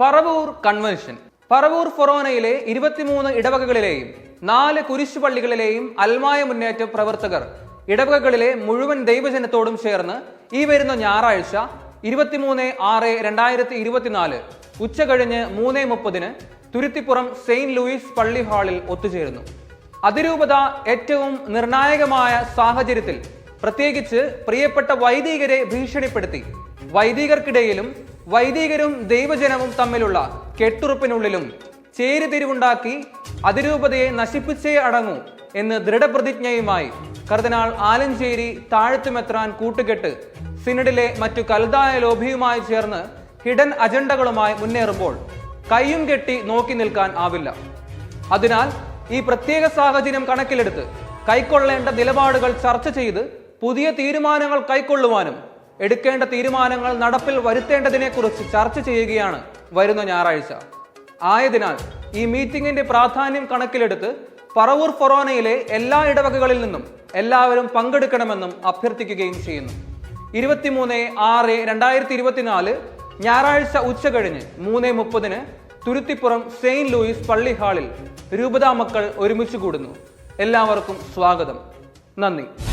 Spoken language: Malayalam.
പറവൂർ കൺവെൻഷൻ പറവൂർ ഫൊറോനയിലെ ഇരുപത്തിമൂന്ന് ഇടവകകളിലെയും നാല് കുരിശു പള്ളികളിലെയും അൽമായ മുന്നേറ്റ പ്രവർത്തകർ ഇടവകകളിലെ മുഴുവൻ ദൈവജനത്തോടും ചേർന്ന് ഈ വരുന്ന ഞായറാഴ്ച ഇരുപത്തിമൂന്ന് ആറ് രണ്ടായിരത്തി ഇരുപത്തിനാല് ഉച്ച കഴിഞ്ഞ് മൂന്ന് മുപ്പതിന് തുരുത്തിപ്പുറം സെയിന്റ് ലൂയിസ് പള്ളി ഹാളിൽ ഒത്തുചേരുന്നു. അതിരൂപത ഏറ്റവും നിർണായകമായ സാഹചര്യത്തിൽ പ്രത്യേകിച്ച് പ്രിയപ്പെട്ട വൈദികരെ ഭീഷണിപ്പെടുത്തി. വൈദികർക്കിടയിലും വൈദികരും ദൈവജനവും തമ്മിലുള്ള കെട്ടുറപ്പിനുള്ളിലും ചേരിതിരിവുണ്ടാക്കി അതിരൂപതയെ നശിപ്പിച്ചേ അടങ്ങൂ എന്ന് ദൃഢപ്രതിജ്ഞയുമായി കർദിനാൾ ആലഞ്ചേരി താഴ്ത്തുമെത്രാൻ കൂട്ടുകെട്ട് സിനഡിലെ മറ്റു കൽതായ ലോഭിയുമായി ചേർന്ന് ഹിഡൻ അജണ്ടകളുമായി മുന്നേറുമ്പോൾ കൈയും കെട്ടി നോക്കി നിൽക്കാൻ ആവില്ല. അതിനാൽ ഈ പ്രത്യേക സാഹചര്യം കണക്കിലെടുത്ത് കൈക്കൊള്ളേണ്ട നിലപാടുകൾ ചർച്ച ചെയ്ത് പുതിയ തീരുമാനങ്ങൾ കൈക്കൊള്ളുവാനും എടുക്കേണ്ട തീരുമാനങ്ങൾ നടപ്പിൽ വരുത്തേണ്ടതിനെക്കുറിച്ച് ചർച്ച ചെയ്യുകയാണ് വരുന്ന ഞായറാഴ്ച. ആയതിനാൽ ഈ മീറ്റിംഗിന്റെ പ്രാധാന്യം കണക്കിലെടുത്ത് പറവൂർ ഫൊറോനയിലെ എല്ലാ ഇടവകകളിൽ നിന്നും എല്ലാവരും പങ്കെടുക്കണമെന്നും അഭ്യർത്ഥിക്കുകയും ചെയ്യുന്നു. ഇരുപത്തിമൂന്ന് ആറ് രണ്ടായിരത്തി ഇരുപത്തിനാല് ഞായറാഴ്ച ഉച്ച കഴിഞ്ഞ് മൂന്ന് മുപ്പതിന് തുരുത്തിപ്പുറം സെയിന്റ് ലൂയിസ് പള്ളി ഹാളിൽ രൂപതാ മക്കൾ ഒരുമിച്ച് കൂടുന്നു. എല്ലാവർക്കും സ്വാഗതം. നന്ദി.